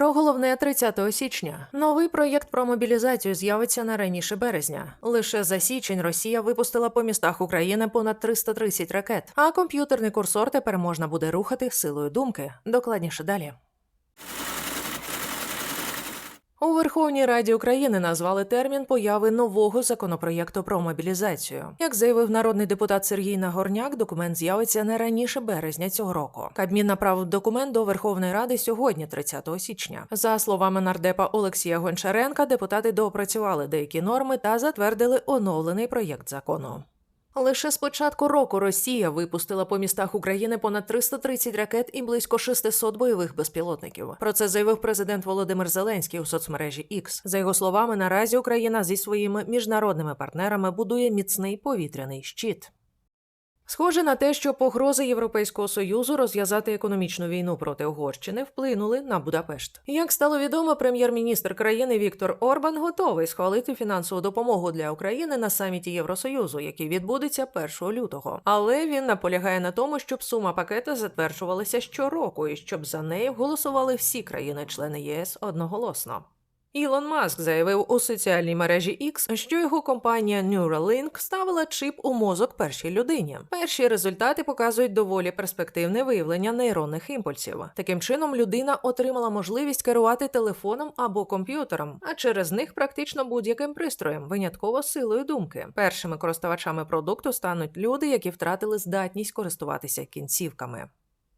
Про головне 30 січня. Новий проєкт про мобілізацію з'явиться на раніше березня. Лише за січень Росія випустила по містах України понад 330 ракет, а комп'ютерний курсор тепер можна буде рухати силою думки. Докладніше далі. У Верховній Раді України назвали термін появи нового законопроєкту про мобілізацію. Як заявив народний депутат Сергій Нагорняк, документ з'явиться не раніше березня цього року. Кабмін направив документ до Верховної Ради сьогодні, 30 січня. За словами нардепа Олексія Гончаренка, депутати доопрацювали деякі норми та затвердили оновлений проєкт закону. Лише з початку року Росія випустила по містах України понад 330 ракет і близько 600 бойових безпілотників. Про це заявив президент Володимир Зеленський у соцмережі X. За його словами, наразі Україна зі своїми міжнародними партнерами будує міцний повітряний щит. Схоже на те, що погрози Європейського союзу розв'язати економічну війну проти Угорщини вплинули на Будапешт. Як стало відомо, прем'єр-міністр країни Віктор Орбан готовий схвалити фінансову допомогу для України на саміті Євросоюзу, який відбудеться 1 лютого. Але він наполягає на тому, щоб сума пакета затверджувалася щороку і щоб за неї голосували всі країни-члени ЄС одноголосно. Ілон Маск заявив у соціальній мережі X, що його компанія Neuralink ставила чип у мозок першій людині. Перші результати показують доволі перспективне виявлення нейронних імпульсів. Таким чином, людина отримала можливість керувати телефоном або комп'ютером, а через них практично будь-яким пристроєм, винятково силою думки. Першими користувачами продукту стануть люди, які втратили здатність користуватися кінцівками.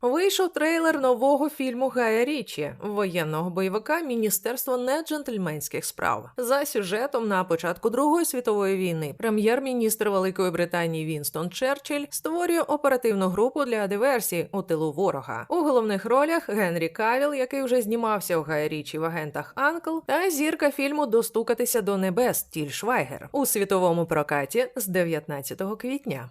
Вийшов трейлер нового фільму Гая Річі, воєнного бойовика Міністерство неджентльменських справ. За сюжетом на початку Другої світової війни прем'єр-міністр Великої Британії Вінстон Черчилль створює оперативну групу для диверсії у тилу ворога. У головних ролях Генрі Кавіл, який вже знімався у Гая Річі в агентах Анкл, та зірка фільму Достукатися до небес Тіль Швайгер у світовому прокаті з 19 квітня.